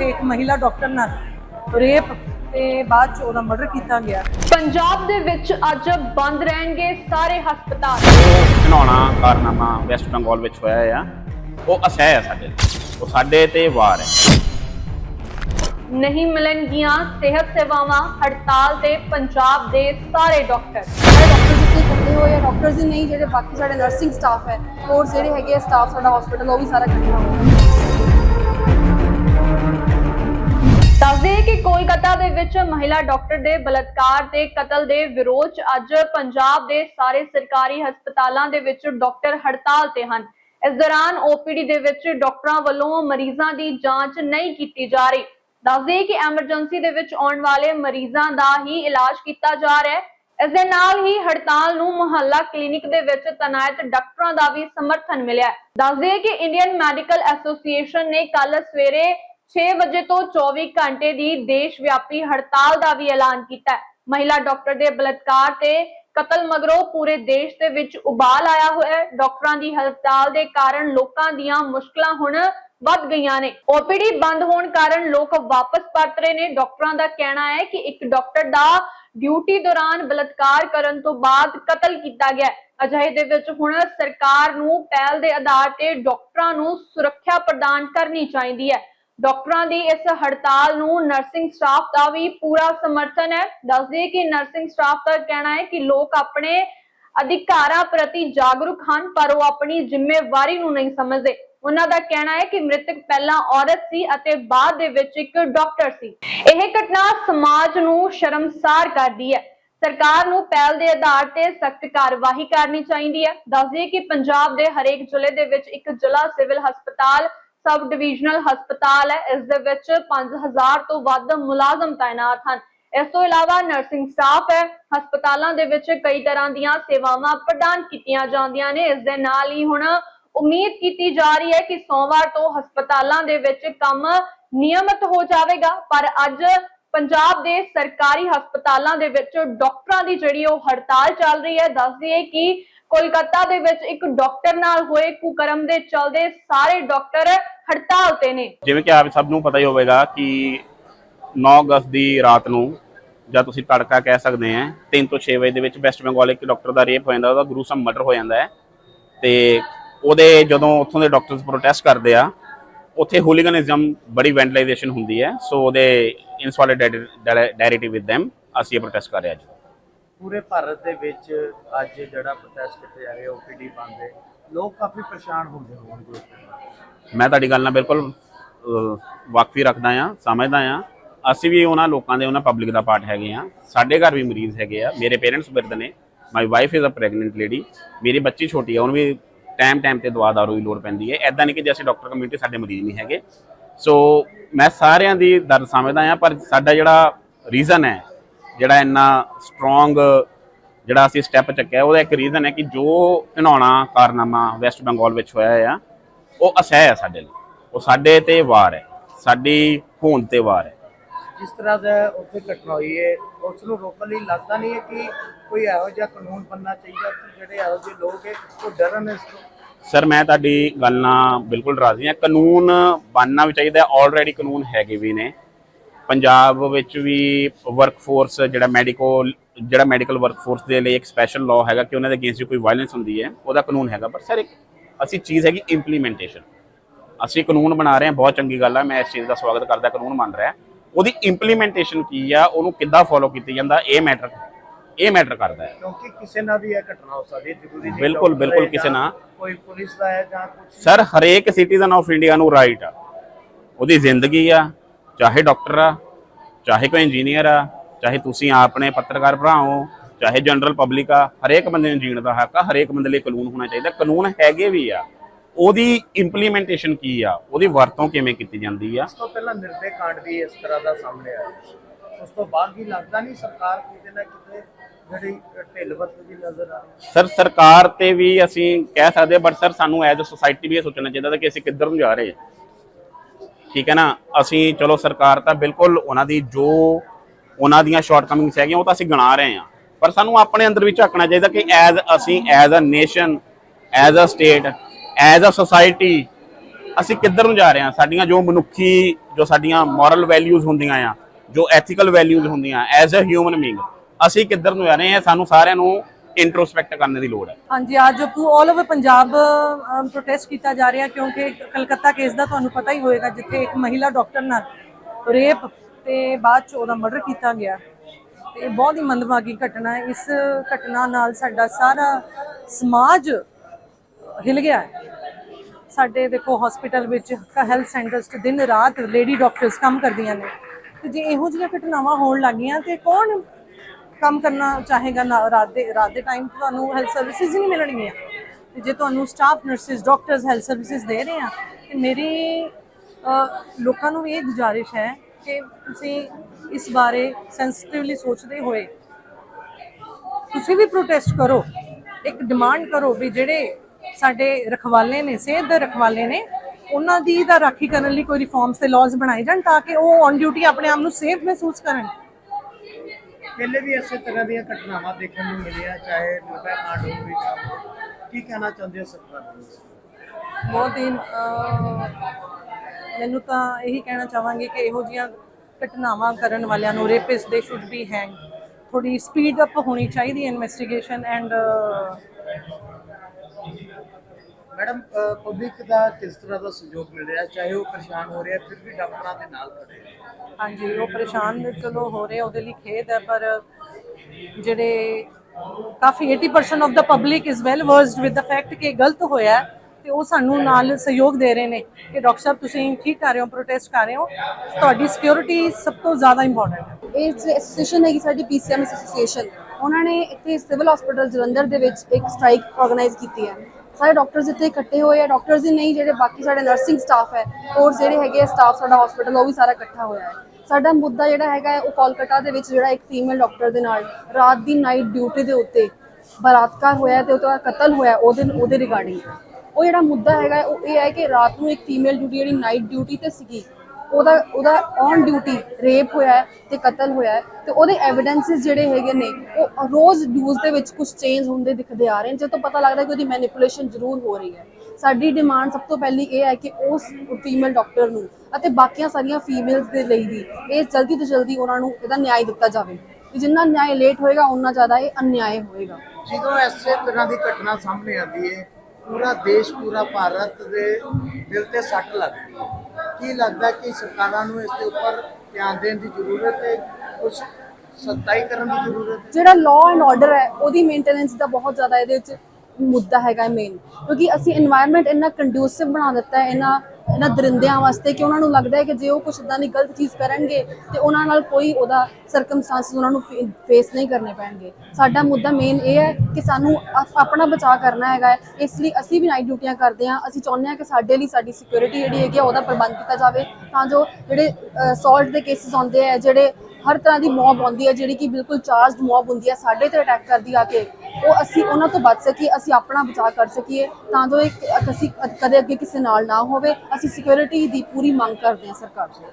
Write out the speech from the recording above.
ਇੱਕ ਮਹਿਲਾ ਡਾਕਟਰ ਨਾਲ ਰੇਪ ਤੇ ਬਾਅਦ ਚ ਉਹਦਾ ਮਰਡਰ ਕੀਤਾ ਗਿਆ। ਪੰਜਾਬ ਦੇ ਵਿੱਚ ਅੱਜ ਬੰਦ ਰਹਿਣਗੇ ਸਾਰੇ ਹਸਪਤਾਲ। ਉਹ ਘਿਨਾਉਣਾ ਕਾਰਨਾਮਾ ਵੈਸਟ ਬੰਗਾਲ ਵਿੱਚ ਹੋਇਆ ਆ। ਉਹ ਅਸਹਿ ਹੈ ਸਾਡੇ ਲਈ ਉਹ ਸਾਡੇ ਤੇ ਵਾਰ ਹੈ। ਨਹੀਂ ਮਿਲਣਗੀਆਂ ਸਿਹਤ ਸੇਵਾਵਾਂ ਹੜਤਾਲ ਤੇ ਪੰਜਾਬ ਦੇ ਸਾਰੇ ਡਾਕਟਰ। ਸਾਰੇ ਡਾਕਟਰ ਜਿੱਥੇ ਇਕੱਠੇ ਹੋਏ ਆ। ਡਾਕਟਰਸ ਹੀ ਨਹੀਂ ਜਿਹੜੇ ਬਾਕੀ ਸਾਡੇ ਨਰਸਿੰਗ ਸਟਾਫ ਹੈ ਹੋਰ ਜਿਹੜੇ ਹੈਗੇ ਸਟਾਫ ਸਾਡਾ ਹਸਪੀਟਲ ਉਹ ਵੀ ਸਾਰਾ ਇਕੱਠਾ ਹੋਇਆ। ਦੱਸਦੇ ਕਿ ਕੋਲਕਾਤਾ ਦੇ ਵਿੱਚ ਮਹਿਲਾ ਡਾਕਟਰ ਦੇ ਬਲਾਤਕਾਰ ਤੇ ਕਤਲ ਦੇ ਵਿਰੋਧ 'ਚ ਅੱਜ ਪੰਜਾਬ ਦੇ ਸਾਰੇ ਸਰਕਾਰੀ ਹਸਪਤਾਲਾਂ ਦੇ ਵਿੱਚ ਡਾਕਟਰ ਹੜਤਾਲ ਤੇ ਹਨ। ਇਸ ਦੌਰਾਨ ਓਪੀਡੀ ਦੇ ਵਿੱਚ ਡਾਕਟਰਾਂ ਵੱਲੋਂ ਮਰੀਜ਼ਾਂ ਦੀ ਜਾਂਚ ਨਹੀਂ ਕੀਤੀ ਜਾ ਰਹੀ। ਦੱਸਦੇ ਕਿ ਐਮਰਜੈਂਸੀ ਦੇ ਵਿੱਚ ਆਉਣ ਵਾਲੇ ਮਰੀਜ਼ਾਂ ਦਾ ਹੀ ਇਲਾਜ ਕੀਤਾ ਜਾ ਰਿਹਾ ਹੈ। ਇਸ ਦੇ ਨਾਲ ਹੀ ਹੜਤਾਲ ਨੂੰ ਮੁਹੱਲਾ ਕਲੀਨਿਕ ਦੇ ਵਿੱਚ ਤਨਾਇਤ ਡਾਕਟਰਾਂ ਦਾ ਵੀ ਸਮਰਥਨ ਮਿਲਿਆ ਹੈ। ਦੱਸਦੇ ਕਿ ਇੰਡੀਅਨ ਮੈਡੀਕਲ ਐਸੋਸੀਏਸ਼ਨ ਨੇ ਕੱਲ ਸਵੇਰੇ 6 ਵਜੇ ਤੋਂ 24 ਘੰਟੇ ਦੀ ਦੇਸ਼ ਵਿਆਪੀ ਹੜਤਾਲ ਦਾ ਵੀ ਐਲਾਨ ਕੀਤਾ ਹੈ। ਮਹਿਲਾ ਡਾਕਟਰ ਦੇ ਬਲਾਤਕਾਰ ਤੇ ਕਤਲ ਮਗਰੋਂ ਪੂਰੇ ਦੇਸ਼ ਦੇ ਵਿੱਚ ਉਬਾਲ ਆਇਆ ਹੋਇਆ ਹੈ। ਡਾਕਟਰਾਂ ਦੀ ਹੜਤਾਲ ਦੇ ਕਾਰਨ ਲੋਕਾਂ ਦੀਆਂ ਮੁਸ਼ਕਲਾਂ ਹੁਣ ਵੱਧ ਗਈਆਂ ਨੇ। ਓਪੀਡੀ ਬੰਦ ਹੋਣ ਕਾਰਨ ਲੋਕ ਵਾਪਸ ਪਰਤ ਰਹੇ ਨੇ। ਡਾਕਟਰਾਂ ਦਾ ਕਹਿਣਾ ਹੈ ਕਿ ਇੱਕ ਡਾਕਟਰ ਦਾ ਡਿਊਟੀ ਦੌਰਾਨ ਬਲਾਤਕਾਰ ਕਰਨ ਤੋਂ ਬਾਅਦ ਕਤਲ ਕੀਤਾ ਗਿਆ ਅਜਿਹੇ ਦੇ ਵਿੱਚ ਹੁਣ ਸਰਕਾਰ ਨੂੰ ਪਹਿਲ ਦੇ ਆਧਾਰ ਤੇ ਡਾਕਟਰਾਂ ਨੂੰ ਸੁਰੱਖਿਆ ਪ੍ਰਦਾਨ ਕਰਨੀ ਚਾਹੀਦੀ ਹੈ। ਡਾਕਟਰਾਂ ਦੀ ਇਸ ਹੜਤਾਲ ਨੂੰ ਨਰਸਿੰਗ ਸਟਾਫ ਦਾ ਵੀ ਪੂਰਾ ਸਮਰਥਨ ਹੈ। ਦੱਸਦੇ ਕਿ ਨਰਸਿੰਗ ਸਟਾਫ ਦਾ ਕਹਿਣਾ ਹੈ ਕਿ ਲੋਕ ਆਪਣੇ ਅਧਿਕਾਰਾਂ ਪ੍ਰਤੀ ਜਾਗਰੂਕ ਹਨ, ਪਰ ਉਹ ਆਪਣੀ ਜ਼ਿੰਮੇਵਾਰੀ ਨੂੰ ਨਹੀਂ ਸਮਝਦੇ। ਉਹਨਾਂ ਦਾ ਕਹਿਣਾ ਹੈ ਕਿ ਮ੍ਰਿਤਕ ਪਹਿਲਾਂ ਔਰਤ ਸੀ ਅਤੇ ਬਾਅਦ ਦੇ ਵਿੱਚ ਇੱਕ ਡਾਕਟਰ ਸੀ। ਇਹ ਘਟਨਾ ਸਮਾਜ ਨੂੰ ਸ਼ਰਮਸਾਰ ਕਰਦੀ ਹੈ। ਸਰਕਾਰ ਨੂੰ ਪਹਿਲ ਦੇ ਆਧਾਰ ਤੇ ਸਖਤ ਕਾਰਵਾਈ ਕਰਨੀ ਚਾਹੀਦੀ ਹੈ। ਦੱਸਦੇ ਕਿ ਪੰਜਾਬ ਦੇ ਹਰੇਕ ਜ਼ਿਲ੍ਹੇ ਦੇ ਵਿੱਚ ਇੱਕ ਜ਼ਿਲ੍ਹਾ ਸਿਵਲ ਹਸਪਤਾਲ ਸਬ ਡਿਵੀਜ਼ਨਲ ਹਸਪਤਾਲ ਹੈ, ਇਸ ਦੇ ਵਿੱਚ 5000 ਤੋਂ ਵੱਧ ਮੁਲਾਜ਼ਮ ਤਾਇਨਾਤ ਹਨ। ਇਸ ਤੋਂ ਇਲਾਵਾ ਨਰਸਿੰਗ ਸਟਾਫ ਹੈ, ਹਸਪਤਾਲਾਂ ਦੇ ਵਿੱਚ ਕਈ ਤਰ੍ਹਾਂ ਦੀਆਂ ਸੇਵਾਵਾਂ ਪ੍ਰਦਾਨ ਕੀਤੀਆਂ ਜਾਂਦੀਆਂ ਨੇ। ਇਸ ਦੇ ਨਾਲ ਹੀ ਹੁਣ ਉਮੀਦ ਕੀਤੀ ਜਾ ਰਹੀ ਹੈ ਕਿ ਸੋਮਵਾਰ ਤੋਂ ਹਸਪਤਾਲਾਂ ਦੇ ਵਿੱਚ ਕੰਮ ਨਿਯਮਤ ਹੋ ਜਾਵੇਗਾ। ਪਰ ਅੱਜ ਪੰਜਾਬ ਦੇ ਸਰਕਾਰੀ ਹਸਪਤਾਲਾਂ ਦੇ ਵਿੱਚ ਡਾਕਟਰਾਂ ਦੀ ਜਿਹੜੀ ਉਹ ਹੜਤਾਲ ਚੱਲ ਰਹੀ ਹੈ ਦੱਸ ਹੈ ਕਿ ਕੋਲਕਾਤਾ ਦੇ ਵਿੱਚ ਇੱਕ ਡਾਕਟਰ ਨਾਲ ਹੋਏ ਕੁਕਰਮ ਦੇ ਚਲਦੇ ਸਾਰੇ ਡਾਕਟਰ ਹੜਤਾਲ ਤੇ ਨੇ। ਜਿਵੇਂ ਕਿ ਆਪ ਸਭ ਨੂੰ ਪਤਾ ਹੀ ਹੋਵੇਗਾ ਕਿ 9 ਅਗਸਤ ਦੀ ਰਾਤ ਨੂੰ ਜਾਂ ਤੁਸੀਂ ਤੜਕਾ ਕਹਿ ਸਕਦੇ ਆ 3 ਤੋਂ 6 ਵਜੇ ਦੇ ਵਿੱਚ ਵੈਸਟ ਬੰਗਾਲ ਇੱਕ ਡਾਕਟਰ ਦਾ ਰੇਪ ਹੋ ਜਾਂਦਾ, ਉਹਦਾ ਗਰੂਸਮ ਮਰਡਰ ਹੋ ਜਾਂਦਾ ਹੈ। ਤੇ ਉਹਦੇ ਜਦੋਂ ਉੱਥੋਂ ਦੇ ਡਾਕਟਰਸ ਪ੍ਰੋਟੈਸਟ ਕਰਦੇ ਆ, ਉੱਥੇ ਹੂਲੀਗਨਿਜ਼ਮ ਬੜੀ ਵੈਂਡਲਾਈਜੇਸ਼ਨ ਹੁੰਦੀ ਹੈ ਸੋ ਉਹਦੇ ਇਨਸੋਲੀਡੈਰਿਟੀ ਵਿਦ them ਅਸੀਂ ਇਹ ਪ੍ਰੋਟੈਸਟ ਕਰ ਰਹੇ ਅੱਜ। ਪੂਰੇ ਭਾਰਤ ਦੇ ਵਿੱਚ ਅੱਜ ਜਿਹੜਾ ਪ੍ਰੋਟੈਸਟ ਕੀਤੇ ਜਾ ਰਹੇ ਓਪੀਡੀ ਬੰਦ ਹੈ ਲੋਕ ਕਾਫੀ ਪਰੇਸ਼ਾਨ ਹੁੰਦੇ ਹੋਣਗੇ ਮੈਂ ਤੁਹਾਡੀ ਗੱਲ ਨਾਲ ਬਿਲਕੁਲ ਵਾਕਫੀ ਰੱਖਦਾ ਆ ਸਮਝਦਾ ਆ ਅਸੀਂ ਵੀ ਉਹਨਾਂ ਲੋਕਾਂ ਦੇ, ਉਹਨਾਂ ਪਬਲਿਕ ਦਾ ਪਾਰਟ ਹੈਗੇ ਆ ਸਾਡੇ ਘਰ ਵੀ ਮਰੀਜ਼ ਹੈਗੇ ਆ। ਮੇਰੇ ਪੇਰੈਂਟਸ ਬਿਰਧ ਨੇ। My wife is a pregnant lady ਮੇਰੀ ਬੱਚੀ ਛੋਟੀ ਆ, ਉਹਨੂੰ ਵੀ ਟਾਈਮ ਟਾਈਮ ਤੇ ਦਵਾ ਦਾਰੂ ਦੀ ਲੋੜ ਪੈਂਦੀ ਹੈ। ਐਦਾਂ ਨਹੀਂ ਕਿ ਜੇ ਅਸੀਂ ਡਾਕਟਰ ਕਮਿਊਨਿਟੀ ਸਾਡੇ ਮਰੀਜ਼ ਨਹੀਂ ਹੈਗੇ। ਸੋ ਮੈਂ ਸਾਰਿਆਂ ਦੀ ਦਰਦ ਸਮਝਦਾ ਆ ਪਰ ਸਾਡਾ ਜਿਹੜਾ ਰੀਜ਼ਨ ਹੈ ਜਿਹੜਾ ਇੰਨਾ ਸਟਰੋਂਗ ਜਿਹੜਾ ਅਸੀਂ ਸਟੈਪ ਚੱਕਿਆ ਉਹਦਾ ਇੱਕ ਰੀਜ਼ਨ ਹੈ ਕਿ ਜੋ ਘਿਨਾਉਣਾ ਕਾਰਨਾਮਾ ਵੈਸਟ ਬੰਗਾਲ ਵਿੱਚ ਹੋਇਆ ਆ ਉਹ ਅਸਹਿ ਹੈ ਸਾਡੇ ਲਈ। ਉਹ ਸਾਡੇ ਤੇ ਵਾਰ ਹੈ। ਸਾਡੀ ਹੋਂਦ ਤੇ ਵਾਰ ਹੈ। ਜਿਸ ਤਰ੍ਹਾਂ ਦਾ ਉੱਥੇ ਘਟਨਾ ਹੋਈ ਹੈ ਉਸ ਨੂੰ ਰੋਕਣ ਲਈ ਲੱਗਦਾ ਨਹੀਂ ਹੈ ਕਿ ਕੋਈ ਇਹੋ ਜਿਹਾ ਕਾਨੂੰਨ ਬਣਨਾ ਚਾਹੀਦਾ ਕਿ ਜਿਹੜੇ ਇਹੋ ਜਿਹੇ ਲੋਕ ਹੈ ਉਹ ਡਰਨ ਇਸ ਤੋਂ? ਸਰ ਮੈਂ ਤੁਹਾਡੀ ਗੱਲ ਨਾਲ ਬਿਲਕੁਲ ਰਾਜ਼ੀ ਹਾਂ। ਕਾਨੂੰਨ ਬਣਨਾ ਵੀ ਚਾਹੀਦਾ ਆਲਰੇਡੀ ਕਾਨੂੰਨ ਹੈਗੇ ਵੀ ਨੇ। ਪੰਜਾਬ ਵਿੱਚ ਵੀ ਵਰਕਫੋਰਸ ਜਿਹੜਾ ਮੈਡੀਕਲ ਜਿਹੜਾ ਮੈਡੀਕਲ ਵਰਕਫੋਰਸ ਦੇ ਲਈ ਇੱਕ ਸਪੈਸ਼ਲ ਲਾਅ ਹੈਗਾ ਕਿ ਉਹਨਾਂ ਦੇ ਅਗੇਂਸਟ ਕੋਈ ਵਾਇਲੈਂਸ ਹੁੰਦੀ ਹੈ ਉਹਦਾ ਕਾਨੂੰਨ ਹੈਗਾ। ਪਰ ਸਰ ਇੱਕ ਅਸੀਂ ਚੀਜ਼ ਹੈਗੀ ਇੰਪਲੀਮੈਂਟੇਸ਼ਨ ਅਸੀਂ ਕਾਨੂੰਨ ਬਣਾ ਰਹੇ ਹਾਂ ਬਹੁਤ ਚੰਗੀ ਗੱਲ ਹੈ ਮੈਂ ਇਸ ਚੀਜ਼ ਦਾ ਸਵਾਗਤ ਕਰਦਾ ਕਾਨੂੰਨ ਬਣ ਰਿਹਾ। ਉਹਦੀ ਇੰਪਲੀਮੈਂਟੇਸ਼ਨ ਕੀ ਆ ਉਹਨੂੰ ਕਿੱਦਾਂ ਫੋਲੋ ਕੀਤੀ ਜਾਂਦਾ ਇਹ ਮੈਟਰ ਇਹ ਮੈਟਰ ਕਰਦਾ ਹੈ। ਕਿਉਂਕਿ ਕਿਸੇ ਨਾਲ ਵੀ ਇਹ ਘਟਨਾ ਹੋ ਸਕਦੀ ਹੈ ਜ਼ਰੂਰੀ ਨਹੀਂ ਬਿਲਕੁਲ, ਬਿਲਕੁਲ ਕਿਸੇ ਨਾਲ। ਕੋਈ ਪੁਲਿਸ ਦਾ ਹੈ ਜਾਂ ਕੁਝ ਸਰ ਹਰੇਕ ਸਿਟੀਜ਼ਨ ਆਫ ਇੰਡੀਆ ਨੂੰ ਰਾਈਟ ਆ। ਉਹਦੀ ਜ਼ਿੰਦਗੀ ਆ ਚਾਹੇ ਡਾਕਟਰ ਆ ਚਾਹੇ ਕੋਈ ਇੰਜੀਨੀਅਰ ਆ ਚਾਹੇ ਤੁਸੀਂ ਆਪਣੇ ਪੱਤਰਕਾਰ ਭਰਾ ਹੋ ਚਾਹੇ ਜਨਰਲ ਪਬਲਿਕ ਆ ਹਰੇਕ ਬੰਦੇ ਨੂੰ ਜੀਣ ਦਾ ਹੱਕ ਆ ਹਰੇਕ ਬੰਦੇ ਲਈ ਕਾਨੂੰਨ ਹੋਣਾ ਚਾਹੀਦਾ। ਕਾਨੂੰਨ ਹੈਗੇ ਵੀ ਆ। ਉਹਦੀ ਇੰਪਲੀਮੈਂਟੇਸ਼ਨ ਕੀ ਆ? ਉਹਦੀ ਵਰਤੋਂ ਕਿਵੇਂ ਕੀਤੀ ਜਾਂਦੀ ਆ? ਇਸ ਤੋਂ ਪਹਿਲਾਂ ਨਿਰਭੈ ਕਾਂਡ ਵੀ ਇਸ ਤਰ੍ਹਾਂ ਦਾ ਸਾਹਮਣੇ ਆਇਆ ਉਸ ਤੋਂ ਬਾਅਦ ਵੀ ਲੱਗਦਾ ਨਹੀਂ ਸਰਕਾਰ ਕਿਤੇ ਨਾ ਕਿਤੇ ਜਿਹੜੀ ਢਿੱਲ ਵਰਤਦੀ ਨਜ਼ਰ ਆ ਰਹੀ ਸਰ ਸਰਕਾਰ ਤੇ ਵੀ ਅਸੀਂ ਕਹਿ ਸਕਦੇ ਬਟ ਸਰ ਸਾਨੂੰ ਐਜ਼ ਅ ਸੋਸਾਇਟੀ ਵੀ ਇਹ ਸੋਚਣਾ ਚਾਹੀਦਾ ਕਿ ਅਸੀਂ ਕਿੱਧਰ ਨੂੰ ਜਾ ਰਹੇ ਹਾਂ। ਠੀਕ ਹੈ ਨਾ? ਅਸੀਂ ਚਲੋ ਸਰਕਾਰ ਤਾਂ ਬਿਲਕੁਲ ਉਹਨਾਂ ਦੀ ਜੋ ਉਹਨਾਂ ਦੀਆਂ ਸ਼ਾਰਟਕਮਿੰਗਸ ਹੈਗੀਆਂ ਉਹ ਤਾਂ ਅਸੀਂ ਗਣਾ ਰਹੇ ਹਾਂ। ਪਰ ਸਾਨੂੰ ਆਪਣੇ ਅੰਦਰ ਵੀ ਝਾਕਣਾ ਚਾਹੀਦਾ ਕਿ ਐਜ਼ ਅਸੀਂ as a nation as a state as a society ਅਸੀਂ ਕਿੱਧਰ ਨੂੰ ਜਾ ਰਹੇ ਹਾਂ? ਸਾਡੀਆਂ ਜੋ ਮਨੁੱਖੀ, ਜੋ ਸਾਡੀਆਂ ਮੋਰਲ ਵੈਲਿਊਜ਼ ਹੁੰਦੀਆਂ ਆ, ਜੋ ਐਥੀਕਲ ਵੈਲਿਊਜ਼ ਹੁੰਦੀਆਂ ਐਜ਼ ਅ ਹਿਊਮਨ ਬੀਇੰਗ ਅਸੀਂ ਕਿੱਧਰ ਨੂੰ ਜਾ ਰਹੇ ਹਾਂ? ਸਾਨੂੰ ਸਾਰਿਆਂ ਨੂੰ ਇੰਟਰੋਸਪੈਕਟ ਕਰਨ ਦੀ ਲੋੜ ਹੈ ਹਾਂਜੀ ਅੱਜ ਆਲ ਓਵਰ ਪੰਜਾਬ ਪ੍ਰੋਟੈਸਟ ਕੀਤਾ ਜਾ ਰਿਹਾ ਕਿਉਂਕਿ ਕਲਕੱਤਾ ਕੇਸ ਦਾ ਤੁਹਾਨੂੰ ਪਤਾ ਹੀ ਹੋਏਗਾ ਜਿੱਥੇ ਇੱਕ ਮਹਿਲਾ ਡਾਕਟਰ ਨਾਲ ਰੇਪ ਤੇ ਬਾਅਦ ਚ ਉਹਦਾ ਮਰਡਰ ਕੀਤਾ ਗਿਆ ਤੇ ਇਹ ਬਹੁਤ ਹੀ ਮੰਦਭਾਗੀ ਘਟਨਾ ਹੈ ਇਸ ਘਟਨਾ ਨਾਲ ਸਾਡਾ ਸਾਰਾ ਸਮਾਜ ਹਿਲ ਗਿਆ ਹੈ ਸਾਡੇ ਦੇਖੋ ਹਸਪੀਟਲ ਵਿੱਚ ਹੈਲਥ ਸੈਂਟਰਸ 'ਚ ਦਿਨ ਰਾਤ ਲੇਡੀ ਡਾਕਟਰਸ ਕੰਮ ਕਰਦੀਆਂ ਨੇ ਤੇ ਜੇ ਇਹੋ ਜਿਹੀਆਂ ਘਟਨਾਵਾਂ ਹੋਣ ਲੱਗੀਆਂ ਤੇ ਕੌਣ ਕੰਮ ਕਰਨਾ ਚਾਹੇਗਾ ਨਾ- ਰਾਤ ਦੇ ਰਾਤ ਦੇ ਟਾਈਮ ਤੁਹਾਨੂੰ ਹੈਲਥ ਸਰਵਿਸਿਜ਼ ਹੀ ਨਹੀਂ ਮਿਲਣਗੀਆਂ। ਤੇ ਜੇ ਤੁਹਾਨੂੰ staff nurses doctors health services ਦੇ ਰਹੇ ਆ, ਤੇ ਮੇਰੀ ਲੋਕਾਂ ਨੂੰ ਵੀ ਇਹ ਗੁਜ਼ਾਰਿਸ਼ ਹੈ ਕਿ ਤੁਸੀਂ ਇਸ ਬਾਰੇ ਸੈਂਸਿਟਿਵਲੀ ਸੋਚਦੇ ਹੋਏ ਤੁਸੀਂ ਵੀ ਪ੍ਰੋਟੈਸਟ ਕਰੋ। ਇੱਕ ਡਿਮਾਂਡ ਕਰੋ ਵੀ ਜਿਹੜੇ ਸਾਡੇ ਰਖਵਾਲੇ ਨੇ, ਸਿਹਤ ਦੇ ਰਖਵਾਲੇ ਨੇ, ਉਹਨਾਂ ਦੀ ਦਾ ਰਾਖੀ ਕਰਨ ਲਈ ਕੋਈ ਰਿਫਾਰਮਸ ਤੇ ਲਾਜ਼ ਬਣਾਏ ਜਾਣ ਤਾਂ ਕਿ ਉਹ ਔਨ ਡਿਊਟੀ ਆਪਣੇ ਆਪ ਨੂੰ ਸੇਫ ਮਹਿਸੂਸ ਕਰਨ। ਪਹਿਲੇ ਵੀ ਇਸੇ ਤਰ੍ਹਾਂ ਦੀਆਂ ਘਟਨਾਵਾਂ ਦੇਖਣ ਨੂੰ ਮਿਲੀਆਂ ਚਾਹੇ ਨਿਰਭੈ ਕਾਂਡ ਹੋਵੇ ਕੀ ਕਹਿਣਾ ਚਾਹੁੰਦੇ ਹੋ ਸਰਕਾਰ ਨੂੰ ਬਹੁਤ ਹੀ ਅਹ, ਮੈਨੂੰ ਤਾਂ ਇਹੀ ਕਹਿਣਾ ਚਾਹਾਂਗੀ ਕਿ ਇਹੋ ਜੀਆਂ ਘਟਨਾਵਾਂ ਕਰਨ ਵਾਲਿਆਂ ਨੂੰ ਰੇਪਿਸਟ ਦੇ ਸ਼ੁੱਡ ਬੀ ਹੈਂਗ ਥੋੜੀ ਸਪੀਡ ਅਪ ਹੋਣੀ ਚਾਹੀਦੀ ਹੈ ਇਨਵੈਸਟੀਗੇਸ਼ਨ ਐਂਡ ਮੈਡਮ ਪਬਲਿਕ ਦਾ ਕਿਸ ਤਰ੍ਹਾਂ ਦਾ ਸਹਿਯੋਗ ਮਿਲ ਰਿਹਾ? ਚਾਹੇ ਉਹ ਪਰੇਸ਼ਾਨ ਹੋ ਰਿਹਾ ਫਿਰ ਵੀ ਡਾਕਟਰਾਂ ਦੇ ਨਾਲ ਖੜੇ। ਹਾਂਜੀ ਉਹ ਪਰੇਸ਼ਾਨ ਨੇ, ਚਲੋ ਹੋ ਰਹੇ ਉਹਦੇ ਲਈ ਖੇਦ ਹੈ ਪਰ ਜਿਹੜੇ ਕਾਫੀ 80% of the public is well versed with the fact ਕਿ ਗਲਤ ਹੋਇਆ ਹੈ ਤੇ ਉਹ ਸਾਨੂੰ ਨਾਲ ਸਹਿਯੋਗ ਦੇ ਰਹੇ ਨੇ ਕਿ ਡਾਕਟਰ ਸਾਹਿਬ ਤੁਸੀਂ ਠੀਕ ਕਰ ਰਹੇ ਹੋ ਪ੍ਰੋਟੈਸਟ ਕਰ ਰਹੇ ਹੋ ਤੁਹਾਡੀ ਸਿਕਿਉਰਿਟੀ ਸਭ ਤੋਂ ਜ਼ਿਆਦਾ ਇੰਪੋਰਟੈਂਟ ਹੈ। ਇਹ ਐਸੋਸੀਏਸ਼ਨ ਹੈਗੀ ਸਾਡੀ ਪੀਸੀਐਮਐਸ ਐਸੋਸੀਏਸ਼ਨ ਉਹਨਾਂ ਨੇ ਇੱਥੇ ਸਿਵਲ ਹਸਪੀਟਲ ਜਲੰਧਰ ਦੇ ਵਿੱਚ ਇੱਕ ਸਟ੍ਰਾਈਕ ਆਰਗੇਨਾਈਜ਼ ਕੀਤੀ ਹੈ। ਸਾਰੇ ਡਾਕਟਰਸ ਇੱਥੇ ਇਕੱਠੇ ਹੋਏ ਆ। ਡਾਕਟਰਸ ਹੀ ਨਹੀਂ, ਜਿਹੜੇ ਬਾਕੀ ਸਾਡੇ ਨਰਸਿੰਗ ਸਟਾਫ ਹੈ, ਹੋਰ ਜਿਹੜੇ ਹੈਗੇ ਸਟਾਫ ਸਾਡਾ ਹਸਪੀਟਲ ਉਹ ਵੀ ਸਾਰਾ ਇਕੱਠਾ ਹੋਇਆ ਹੈ। ਸਾਡਾ ਮੁੱਦਾ ਜਿਹੜਾ ਹੈਗਾ ਹੈ, ਉਹ ਕੋਲਕਾਤਾ ਦੇ ਵਿੱਚ ਜਿਹੜਾ ਇੱਕ ਫੀਮੇਲ ਡਾਕਟਰ ਦੇ ਨਾਲ ਰਾਤ ਦੀ ਨਾਈਟ ਡਿਊਟੀ ਦੇ ਉੱਤੇ ਬਲਾਤਕਾਰ ਹੋਇਆ ਤੇ ਉਹਦਾ ਕਤਲ ਹੋਇਆ ਉਹਦੇ ਉਹਦੇ ਰਿਗਾਰਡਿੰਗ ਉਹ ਜਿਹੜਾ ਮੁੱਦਾ ਹੈਗਾ ਉਹ ਇਹ ਹੈ ਕਿ ਰਾਤ ਨੂੰ ਇੱਕ ਫੀਮੇਲ ਡਿਊਟੀ ਜਿਹੜੀ ਨਾਈਟ ਡਿਊਟੀ ਤੇ ਸੀਗੀ ਉਹਦਾ ਉਹਦਾ ਔਨ ਡਿਊਟੀ ਰੇਪ ਹੋਇਆ ਹੈ ਤੇ ਕਤਲ ਹੋਇਆ ਹੈ ਤੇ ਉਹਦੇ ਐਵੀਡੈਂਸਸ ਜਿਹੜੇ ਹੈਗੇ ਨੇ, ਉਹ ਰੋਜ਼ ਨਿਊਜ਼ ਦੇ ਵਿੱਚ ਕੁਝ ਚੇਂਜ ਹੁੰਦੇ ਦਿਖਦੇ ਆ ਰਹੇ ਨੇ। ਜਦੋਂ ਪਤਾ ਲੱਗਦਾ ਕਿ ਉਹਦੀ ਮੈਨੀਪੂਲੇਸ਼ਨ ਜ਼ਰੂਰ ਹੋ ਰਹੀ ਹੈ। ਸਾਡੀ ਡਿਮਾਂਡ ਸਭ ਤੋਂ ਪਹਿਲੀ ਇਹ ਹੈ ਕਿ ਉਸ ਫੀਮੇਲ ਡਾਕਟਰ ਨੂੰ ਅਤੇ ਬਾਕੀਆਂ ਸਾਰੀਆਂ ਫੀਮੇਲਸ ਦੇ ਲਈ ਵੀ ਇਹ ਜਲਦੀ ਤੋਂ ਜਲਦੀ ਉਹਨਾਂ ਨੂੰ ਇਹਦਾ ਨਿਆਂ ਦਿੱਤਾ ਜਾਵੇ। ਕਿ ਜਿੰਨਾ ਨਿਆਂ ਲੇਟ ਹੋਏਗਾ ਉਨਾ ਜ਼ਿਆਦਾ ਇਹ ਅਨਿਆਏ ਹੋਏਗਾ। ਜਦੋਂ ਐਸੇ ਤਰ੍ਹਾਂ ਦੀ ਘਟਨਾ ਸਾਹਮਣੇ ਆਉਂਦੀ ਹੈ, ਪੂਰਾ ਦੇਸ਼, ਪੂਰਾ ਭਾਰਤ ਦੇ ਦਿਲ ਤੇ ਸੱਟ ਲੱਗਦੀ ਹੈ। ਕੀ ਲੱਗਦਾ ਕਿ ਸਰਕਾਰਾਂ ਨੂੰ ਇਸ ਦੇ ਉੱਪਰ ਧਿਆਨ ਦੇਣ ਦੀ ਜ਼ਰੂਰਤ ਹੈ? ਕੁਝ ਸਖਤਾਈ ਕਰਨ ਦੀ ਜ਼ਰੂਰਤ ਹੈ? ਜਿਹੜਾ ਲਾਅ ਐਂਡ ਆਰਡਰ ਹੈ, ਉਹਦੀ ਮੇਨਟੇਨੈਂਸ ਦਾ ਬਹੁਤ ਜ਼ਿਆਦਾ ਇਹਦੇ ਵਿੱਚ ਮੁੱਦਾ ਹੈਗਾ ਮੇਨ ਕਿਉਂਕਿ ਅਸੀਂ এনवायरमेंट ਇੰਨਾ ਕੰਡਿਊਸਿਵ ਬਣਾ ਦਿੱਤਾ ਹੈ ਇਹਨਾਂ ਇਹਨਾਂ ਦਰਿੰਦਿਆਂ ਵਾਸਤੇ ਕਿ ਉਹਨਾਂ ਨੂੰ ਲੱਗਦਾ ਹੈ ਕਿ ਜੇ ਉਹ ਕੁਝ ਇਦਾਂ ਦੀ ਗਲਤ ਚੀਜ਼ ਕਰਨਗੇ ਤੇ ਉਹਨਾਂ ਨਾਲ ਕੋਈ ਉਹਦਾ ਸਰਕਮਸਟੈਂਸਸ ਉਹਨਾਂ ਨੂੰ ਫੇਸ ਨਹੀਂ ਕਰਨੇ ਪੈਣਗੇ ਸਾਡਾ ਮੁੱਦਾ ਮੇਨ ਇਹ ਹੈ ਕਿ ਸਾਨੂੰ ਆਪ- ਆਪਣਾ ਬਚਾਅ ਕਰਨਾ ਹੈਗਾ ਹੈ। ਇਸ ਲਈ ਅਸੀਂ ਵੀ ਨਾਈਟ ਡਿਊਟੀਆਂ ਕਰਦੇ ਹਾਂ ਅਸੀਂ ਚਾਹੁੰਦੇ ਹਾਂ ਕਿ ਸਾਡੇ ਲਈ ਸਾਡੀ ਸਿਕਿਉਰਿਟੀ ਜਿਹੜੀ ਹੈਗੀ ਆ ਉਹਦਾ ਪ੍ਰਬੰਧ ਕੀਤਾ ਜਾਵੇ ਤਾਂ ਜੋ ਜਿਹੜੇ ਅਸੌਲਟ ਦੇ ਕੇਸਿਸ ਆਉਂਦੇ ਆ, ਜਿਹੜੇ ਹਰ ਤਰ੍ਹਾਂ ਦੀ ਮੌਬ ਆਉਂਦੀ ਹੈ ਜਿਹੜੀ ਕਿ ਬਿਲਕੁਲ ਚਾਰਜਡ ਮੌਬ ਹੁੰਦੀ ਹੈ ਸਾਡੇ ਤੇ ਅਟੈਕ ਕਰਦੀ ਆ ਕੇ, ਉਹ ਅਸੀਂ ਉਹਨਾਂ ਤੋਂ ਬਚ ਸਕੀਏ, ਅਸੀਂ ਆਪਣਾ ਬਚਾਅ ਕਰ ਸਕੀਏ, ਤਾਂ ਜੋ ਇੱਕ ਅਸੀਂ ਕਦੇ ਅੱਗੇ ਕਿਸੇ ਨਾਲ ਨਾ ਹੋਵੇ, ਅਸੀਂ ਸਿਕਿਉਰਿਟੀ ਦੀ ਪੂਰੀ ਮੰਗ ਕਰਦੇ ਹਾਂ ਸਰਕਾਰ ਤੋਂ।